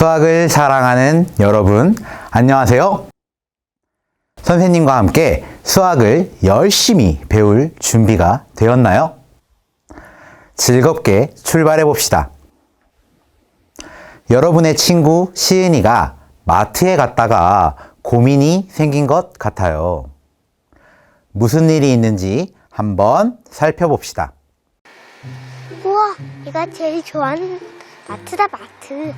수학을 사랑하는 여러분, 안녕하세요. 선생님과 함께 수학을 열심히 배울 준비가 되었나요? 즐겁게 출발해 봅시다. 여러분의 친구 시은이가 마트에 갔다가 고민이 생긴 것 같아요. 무슨 일이 있는지 한번 살펴봅시다. 우와, 내가 제일 좋아하는 마트다, 마트.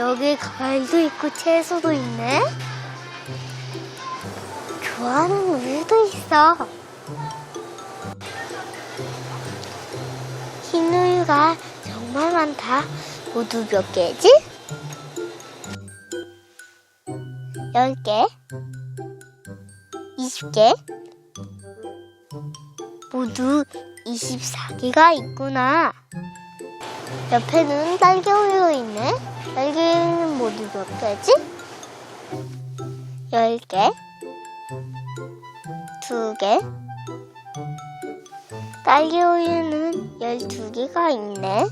여기 과일도 있고 채소도 있네. 좋아하는 우유도 있어. 흰 우유가 정말 많다. 모두 몇 개지? 10개, 20개, 모두 24개가 있구나. 옆에는 딸기 우유 있네. 딸기는 모두 몇 개지? 10개, 2개, 딸기 우유는 12개가 있네.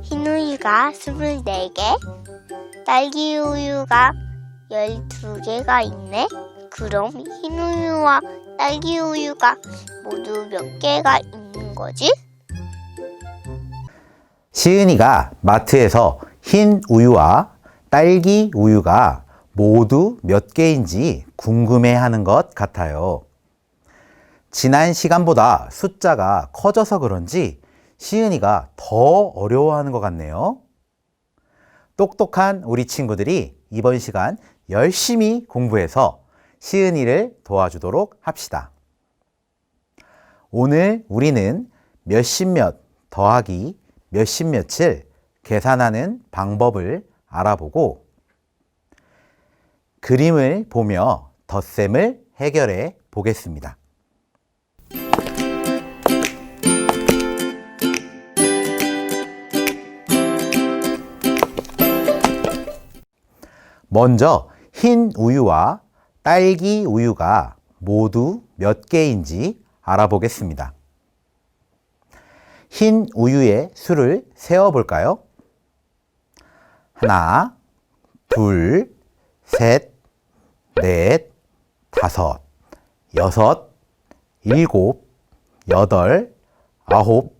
흰 우유가 24개, 딸기 우유가 12개가 있네. 그럼 흰 우유와 딸기 우유가 모두 몇 개가 있는 거지? 시은이가 마트에서 흰 우유와 딸기 우유가 모두 몇 개인지 궁금해 하는 것 같아요. 지난 시간보다 숫자가 커져서 그런지 시은이가 더 어려워하는 것 같네요. 똑똑한 우리 친구들이 이번 시간 열심히 공부해서 시은이를 도와주도록 합시다. 오늘 우리는 몇십 몇 더하기 몇십 몇을 계산하는 방법을 알아보고 그림을 보며 덧셈을 해결해 보겠습니다. 먼저 흰 우유와 딸기 우유가 모두 몇 개인지 알아보겠습니다. 흰 우유의 수를 세어 볼까요? 하나, 둘, 셋, 넷, 다섯, 여섯, 일곱, 여덟, 아홉,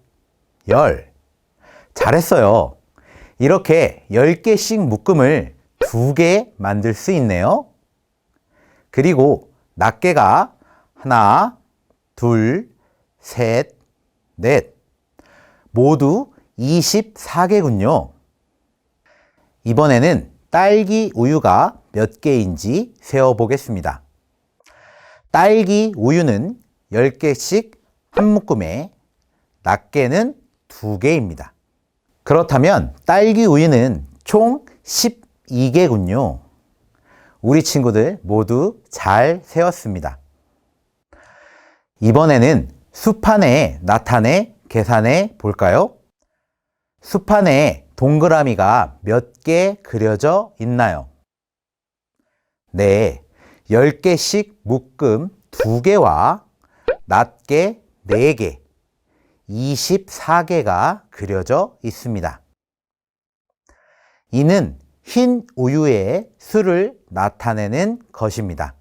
열. 잘했어요. 이렇게 10개씩 묶음을 두개 만들 수 있네요. 그리고 낱개가 하나, 둘, 셋, 넷. 모두 24개군요. 이번에는 딸기 우유가 몇 개인지 세어 보겠습니다. 딸기 우유는 10개씩 한 묶음에 낱개는 2개입니다. 그렇다면 딸기 우유는 총 12개군요. 우리 친구들 모두 잘 세웠습니다. 이번에는 수판에 나타내 계산해 볼까요? 수판에 동그라미가 몇 개 그려져 있나요? 네, 10개씩 묶음 2개와 낱개 4개, 24개가 그려져 있습니다. 이는 흰 우유의 수를 나타내는 것입니다.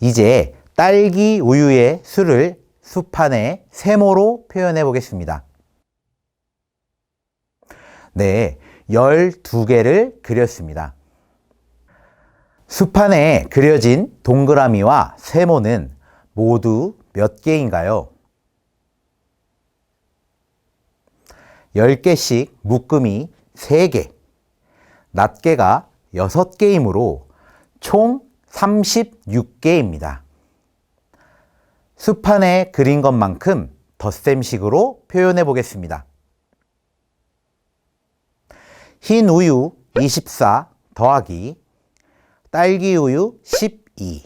이제 딸기 우유의 수를 수판에 세모로 표현해 보겠습니다. 네, 12개를 그렸습니다. 수판에 그려진 동그라미와 세모는 모두 몇 개인가요? 10개씩 묶음이 3개, 낱개가 6개이므로 총 36개입니다. 수판에 그린 것만큼 덧셈식으로 표현해 보겠습니다. 흰 우유 24 더하기 딸기 우유 12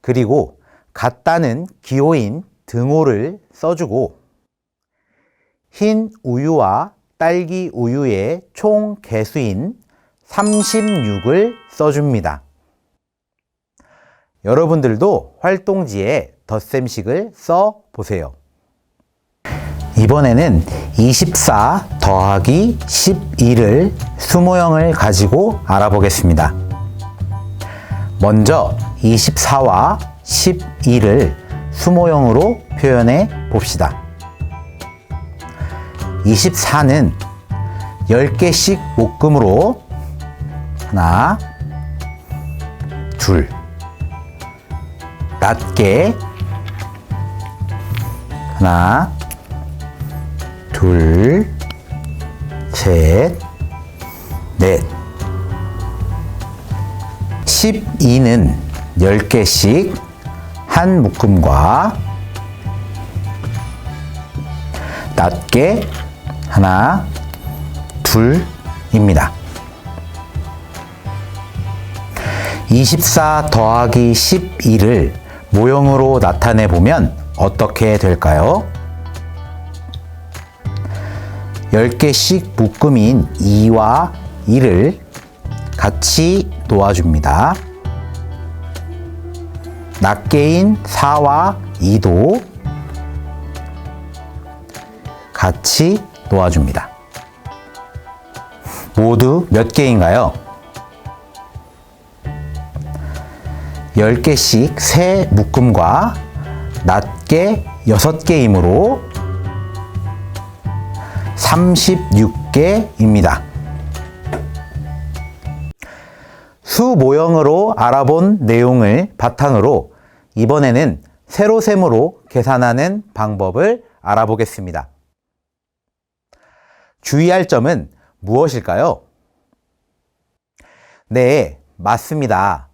그리고 같다는 기호인 등호를 써주고 흰 우유와 딸기 우유의 총 개수인 36을 써줍니다. 여러분들도 활동지에 덧셈식을 써 보세요. 이번에는 24 더하기 12를 수모형을 가지고 알아보겠습니다. 먼저 24와 12를 수모형으로 표현해 봅시다. 24는 10개씩 묶음으로 하나, 둘, 낮게 하나, 둘, 셋, 넷. 12는 10개씩 한 묶음과 낮게 하나, 둘입니다. 24 더하기 12를 모형으로 나타내 보면 어떻게 될까요? 10개씩 묶음인 2와 1을 같이 놓아줍니다. 낱개인 4와 2도 같이 놓아줍니다. 모두 몇 개인가요? 10개씩 세 묶음과 낱개 6개이므로 36개입니다. 수 모형으로 알아본 내용을 바탕으로 이번에는 세로셈으로 계산하는 방법을 알아보겠습니다. 주의할 점은 무엇일까요? 네, 맞습니다.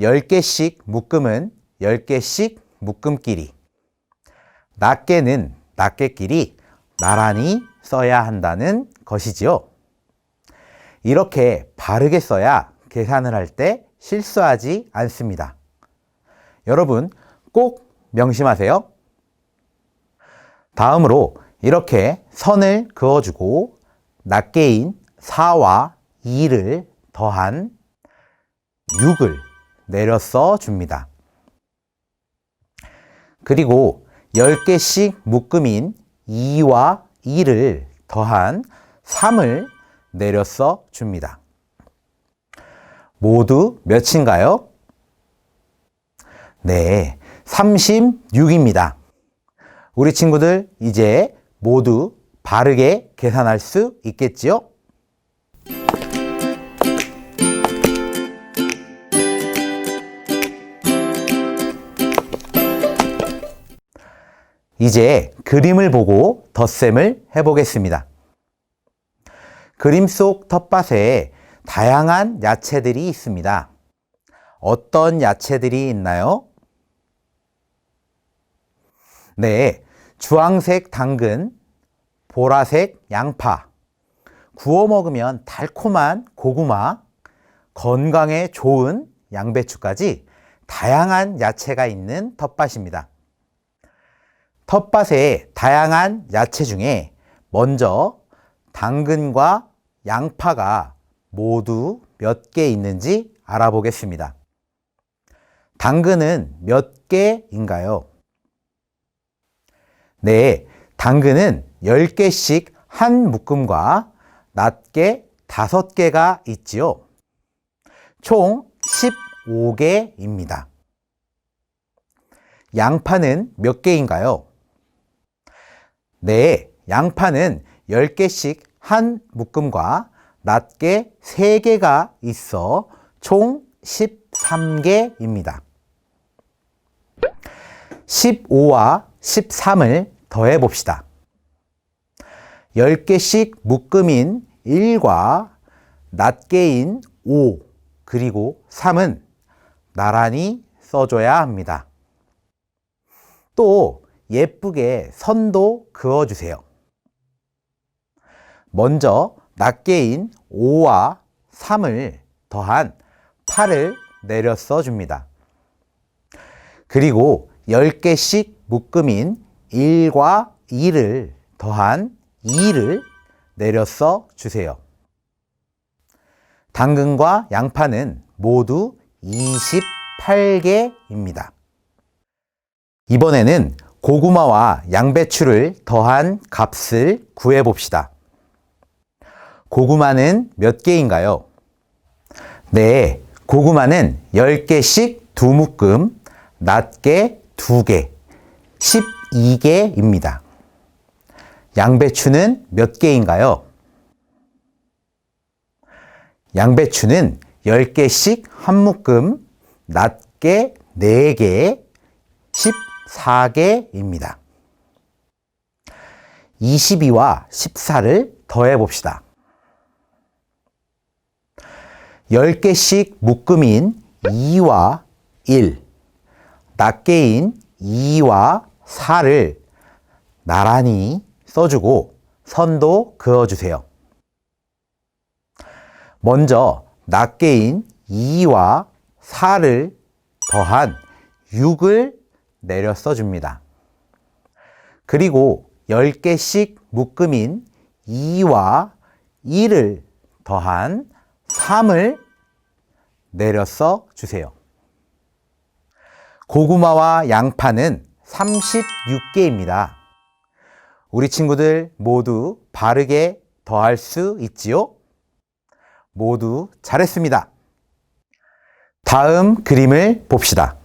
10개씩 묶음은 10개씩 묶음끼리, 낱개는 낱개끼리 나란히 써야 한다는 것이지요. 이렇게 바르게 써야 계산을 할 때 실수하지 않습니다. 여러분 꼭 명심하세요. 다음으로 이렇게 선을 그어주고 낱개인 4와 2를 더한 6을 써 줍니다. 그리고 10개씩 묶음인 2와 2를 더한 3을 내려 써 줍니다. 모두 몇인가요? 네, 36입니다. 우리 친구들 이제 모두 바르게 계산할 수 있겠지요? 이제 그림을 보고 덧셈을 해보겠습니다. 그림 속 텃밭에 다양한 야채들이 있습니다. 어떤 야채들이 있나요? 네, 주황색 당근, 보라색 양파, 구워 먹으면 달콤한 고구마, 건강에 좋은 양배추까지 다양한 야채가 있는 텃밭입니다. 텃밭의 다양한 야채 중에 먼저 당근과 양파가 모두 몇 개 있는지 알아보겠습니다. 당근은 몇 개인가요? 네, 당근은 10개씩 한 묶음과 낱개 5개가 있지요. 총 15개입니다. 양파는 몇 개인가요? 네, 양파는 10개씩 한 묶음과 낱개 3개가 있어 총 13개입니다. 15와 13을 더해 봅시다. 10개씩 묶음인 1과 낱개인 5 그리고 3은 나란히 써줘야 합니다. 또 예쁘게 선도 그어주세요. 먼저 낱개인 5와 3을 더한 8을 내려 써줍니다. 그리고 10개씩 묶음인 1과 2를 더한 2를 내려 써 주세요. 당근과 양파는 모두 18개입니다. 이번에는 고구마와 양배추를 더한 값을 구해 봅시다. 고구마는 몇 개인가요? 네, 고구마는 10개씩 두 묶음, 낮게 2개, 12개입니다. 양배추는 몇 개인가요? 양배추는 10개씩 한 묶음, 낮게 4개, 14개입니다. 22와 14를 더해 봅시다. 10개씩 묶음인 2와 1, 낱개인 2와 4를 나란히 써주고 선도 그어주세요. 먼저 낱개인 2와 4를 더한 6을 내려 써줍니다. 그리고 10개씩 묶음인 2와 1을 더한 3을 내려 써 주세요. 고구마와 양파는 36개입니다. 우리 친구들 모두 바르게 더할 수 있지요? 모두 잘했습니다. 다음 그림을 봅시다.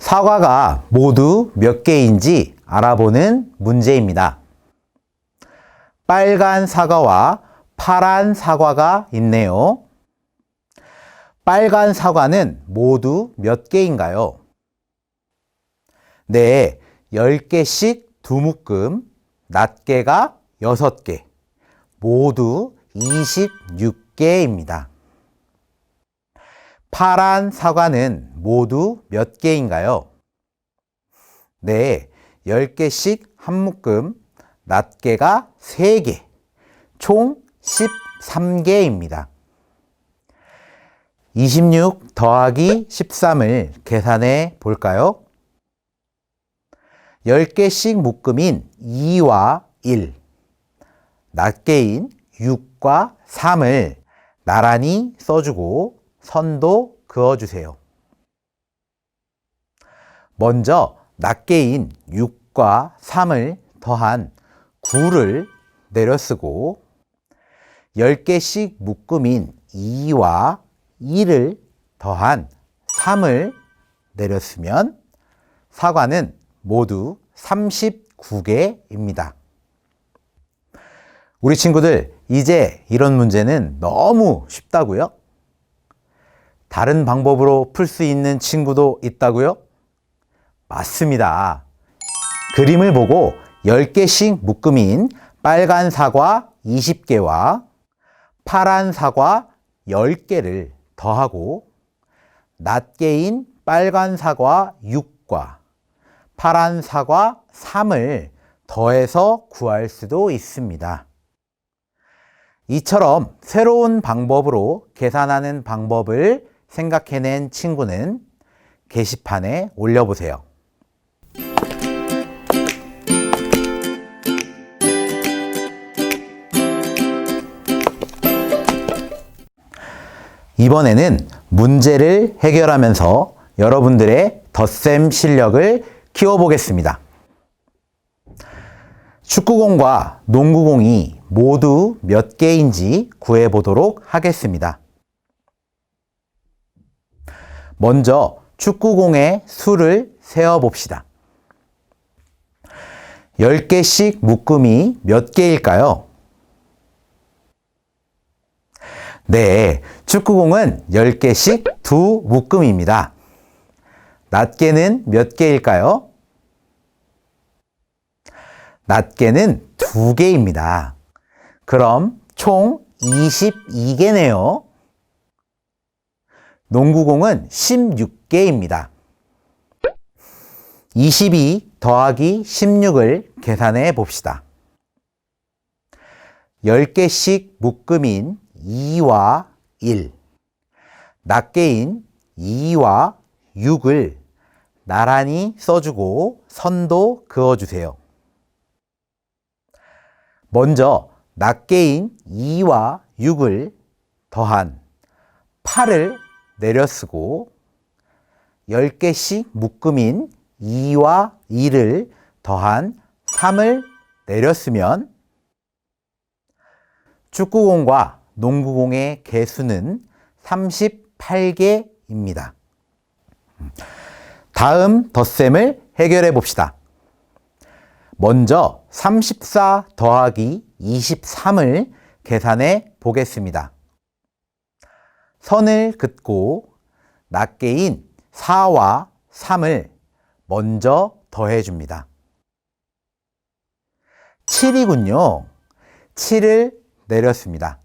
사과가 모두 몇 개인지 알아보는 문제입니다. 빨간 사과와 파란 사과가 있네요. 빨간 사과는 모두 몇 개인가요? 네, 10개씩 두 묶음, 낱개가 6개, 모두 26개입니다. 파란 사과는 모두 몇 개인가요? 네, 10개씩 한 묶음, 낱개가 3개, 총 13개입니다. 26 더하기 13을 계산해 볼까요? 10개씩 묶음인 2와 1, 낱개인 6과 3을 나란히 써주고 선도 그어주세요. 먼저 낱개인 6과 3을 더한 9를 내려쓰고 10개씩 묶음인 2와 2를 더한 3을 내렸으면 사과는 모두 39개입니다. 우리 친구들, 이제 이런 문제는 너무 쉽다고요? 다른 방법으로 풀 수 있는 친구도 있다고요? 맞습니다. 그림을 보고 10개씩 묶음인 빨간 사과 20개와 파란 사과 10개를 더하고 낱개인 빨간 사과 6과 파란 사과 3을 더해서 구할 수도 있습니다. 이처럼 새로운 방법으로 계산하는 방법을 생각해낸 친구는 게시판에 올려보세요. 이번에는 문제를 해결하면서 여러분들의 덧셈 실력을 키워보겠습니다. 축구공과 농구공이 모두 몇 개인지 구해보도록 하겠습니다. 먼저 축구공의 수를 세어 봅시다. 10개씩 묶음이 몇 개일까요? 네, 축구공은 10개씩 두 묶음입니다. 낱개는 몇 개일까요? 낱개는 두 개입니다. 그럼 총 22개네요. 농구공은 16개입니다. 22 더하기 16을 계산해 봅시다. 10개씩 묶음인 2와 1, 낱개인 2와 6을 나란히 써주고 선도 그어주세요. 먼저 낱개인 2와 6을 더한 8을 내려쓰고 10개씩 묶음인 2와 2를 더한 3을 내렸으면 축구공과 농구공의 개수는 38개입니다. 다음 덧셈을 해결해 봅시다. 먼저 34 더하기 23을 계산해 보겠습니다. 선을 긋고 낱개인 4와 3을 먼저 더해 줍니다. 7이군요. 7을 내렸습니다.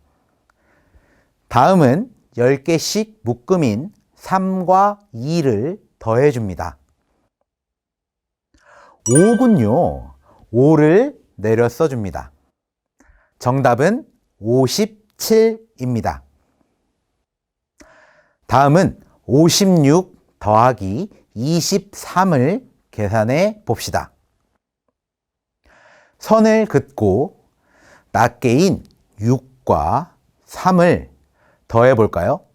다음은 10개씩 묶음인 3과 2를 더해 줍니다. 5군요. 5를 내려 써 줍니다. 정답은 57입니다. 다음은 56 더하기 23을 계산해 봅시다. 선을 긋고 낱개인 6과 3을 더해 볼까요?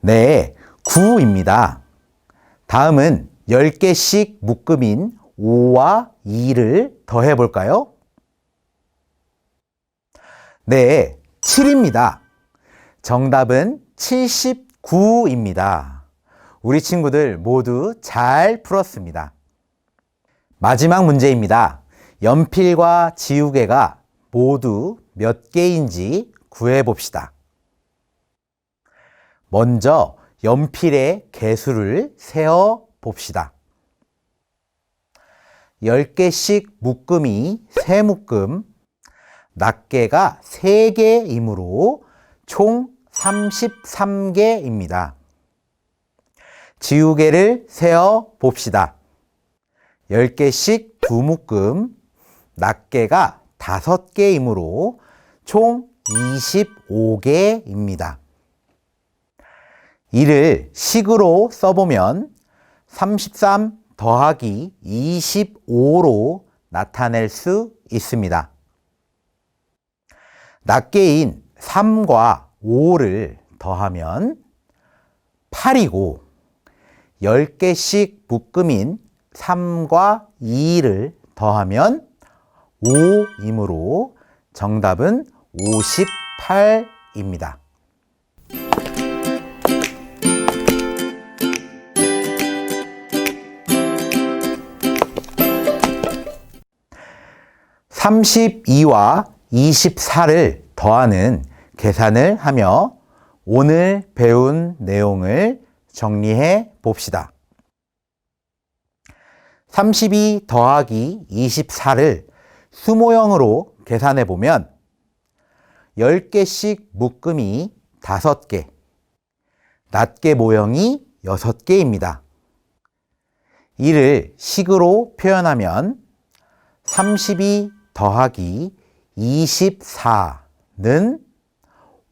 네, 9입니다. 다음은 10개씩 묶음인 5와 2를 더해 볼까요? 네, 7입니다. 정답은 79입니다. 우리 친구들 모두 잘 풀었습니다. 마지막 문제입니다. 연필과 지우개가 모두 몇 개인지 구해 봅시다. 먼저 연필의 개수를 세어 봅시다. 10개씩 묶음이 3묶음, 낱개가 3개이므로 총 33개입니다. 지우개를 세어 봅시다. 10개씩 2묶음, 낱개가 5개이므로 총 25개입니다. 이를 식으로 써보면 33 더하기 25로 나타낼 수 있습니다. 낱개인 3과 5를 더하면 8이고 10개씩 묶음인 3과 2를 더하면 5이므로 정답은 58입니다. (32와 24를) 더하는 계산을 하며 오늘 배운 내용을 정리해 봅시다. 32 더하기 24를 수모형으로 계산해 보면 10개씩 묶음이 5개, 낱개 모형이 6개입니다. 이를 식으로 표현하면 32 더하기 24는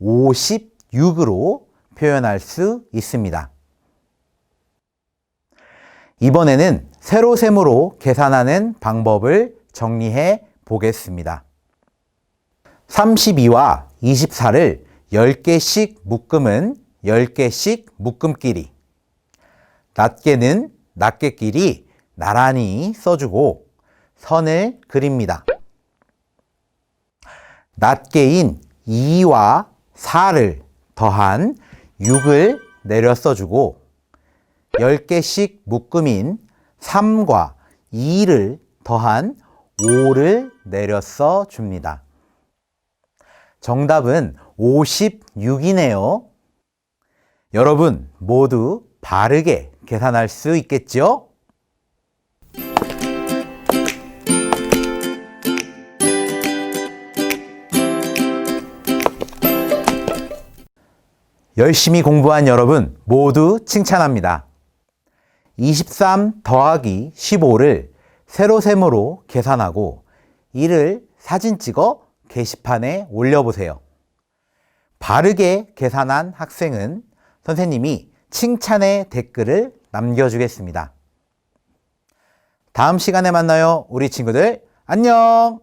56으로 표현할 수 있습니다. 이번에는 세로 셈으로 계산하는 방법을 정리해 보겠습니다. 32와 24를 10개씩 묶음은 10개씩 묶음끼리, 낱개는 낱개끼리 나란히 써주고 선을 그립니다. 낱개인 2와 4를 더한 6을 내려 써주고 10개씩 묶음인 3과 2를 더한 5를 내려 써 줍니다. 정답은 56이네요. 여러분 모두 바르게 계산할 수 있겠죠? 열심히 공부한 여러분 모두 칭찬합니다. 23 더하기 15를 세로셈으로 계산하고 이를 사진 찍어 게시판에 올려보세요. 바르게 계산한 학생은 선생님이 칭찬의 댓글을 남겨주겠습니다. 다음 시간에 만나요. 우리 친구들, 안녕!